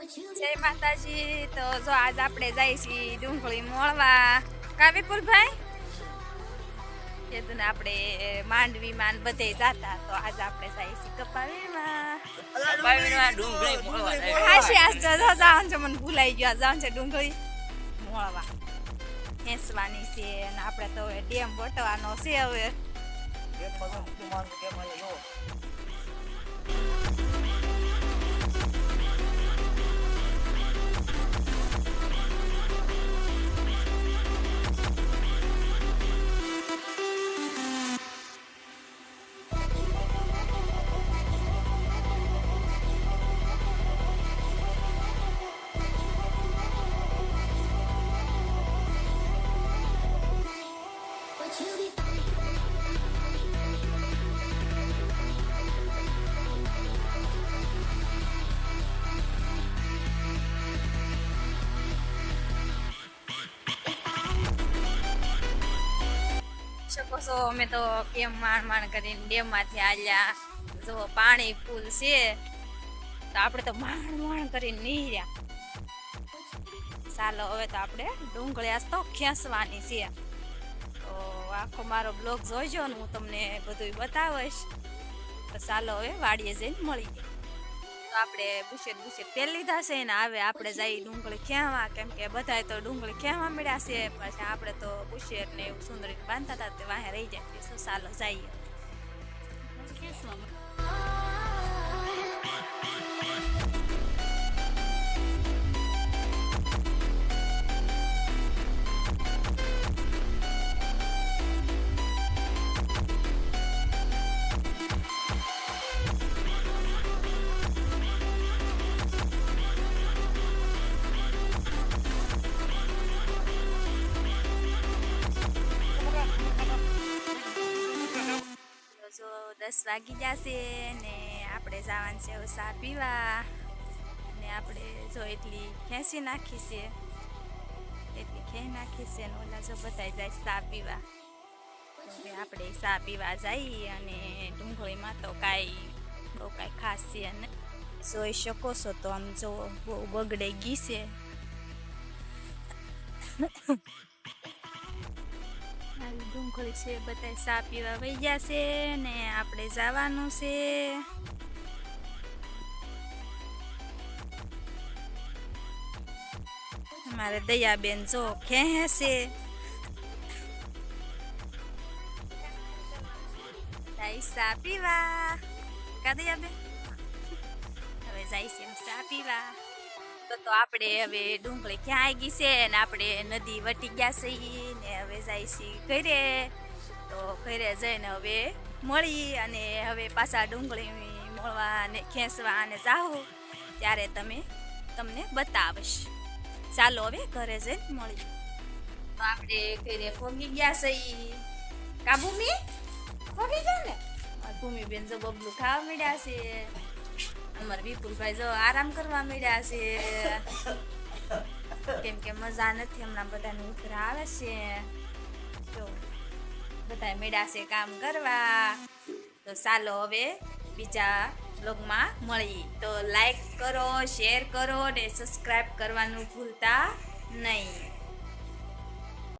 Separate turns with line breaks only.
જય માતાજી. તો જો આજ આપણે જઈએ છીએ ડુંગળી મોળવા. કા વિપુલભાઈ કીધું ને આપણે માંડવી માં ને બધે જાતા. તો આજ આપણે જઈએ છીએ કપાવીમાં.
કપાવીમાં ડુંગળી મોળવા જાય.
હાશી આજ જો જવાનું છે મને ભૂલાઈ ગયો. જવાનું છે ડુંગળી મોળવા. હેસવાની છે અને આપણે તો હવે ડેમ વટવાનો છે હવે. શકો છો, અમે તો કેમ માણ માણ કરીને ડેમમાંથી આલ્યા. જો પાણી ફૂલ છે, તો આપણે તો માણ માણ કરીને નીર્યા. ચાલો, હવે તો આપણે ડુંગળી આજ તો ખેંચવાની છે. આખો મારો બ્લોગ જોઈજો ને હું તમને બધું બતાવીશ. તો ચાલો હવે વાડીએ જઈને મળી તો આપણે બુશેટ બુશેટ તેલ લીધા છે ને હવે આપણે જઈ ડુંગળી ખેવા કેમ કે બધાય તો ડુંગળી ખેવા મળ્યા છે. પછી આપણે તો બુશેટ ને એવું સુંદરી બાંધતા હતા તે વાહે રહી જાય. તો ચાલો જઈએ. તો દસ વાગી જશે ને આપણે જવાનું છે ચા પીવા. ને આપણે જો એટલી ખેંચી નાખી એટલી ખેંચી નાખી છે ને ઓલા જો બધાય જાય ચા પીવા. આપણે ચા પીવા જઈએ અને ડુંગળીમાં તો કાંઈ, બહુ કાંઈ ખાસ છે અને જોઈ શકો છો તો આમ જો બહુ બગડે ગઈ છે. ડુંગળી છે બધા સા પીવા વહી ગયા છે ને આપણે જવાનું છે. અમારે દયાબેન જો ખેહે છે. ચા પીવા. કા દયાબેન? હવે જાય છે ચા પીવા. તો તો આપણે હવે ડુંગળી ક્યાં ગઈ છે ને આપણે નદી વટી ગયા છીએ ને હવે જાય છીએ ઘરે. તો ઘરે જઈને હવે મળી અને હવે પાછા ડુંગળી મળવા અને ખેંચવા અને જાઉં ત્યારે તમે તમને બતાવીશ. ચાલો હવે ઘરે જઈને મળી. તો આપણે ઘરે ભોગી ગયા છીએ કા ભોગી ગયા ને? ભૂમિબેન જો બબલું ખાવા મળ્યા છે. અમારા વિપુલભાઈ જો આરામ કરવા મળ્યા છે. કેમ કે મજા નથી હમણાં બધાને ઉતરા આવે છે. જો બધા મળ્યા છે કામ કરવા. તો ચાલો હવે બીજા બ્લોગમાં મળી. તો લાઈક કરો શેર કરો ને સબસ્ક્રાઈબ કરવાનું ભૂલતા નહીં.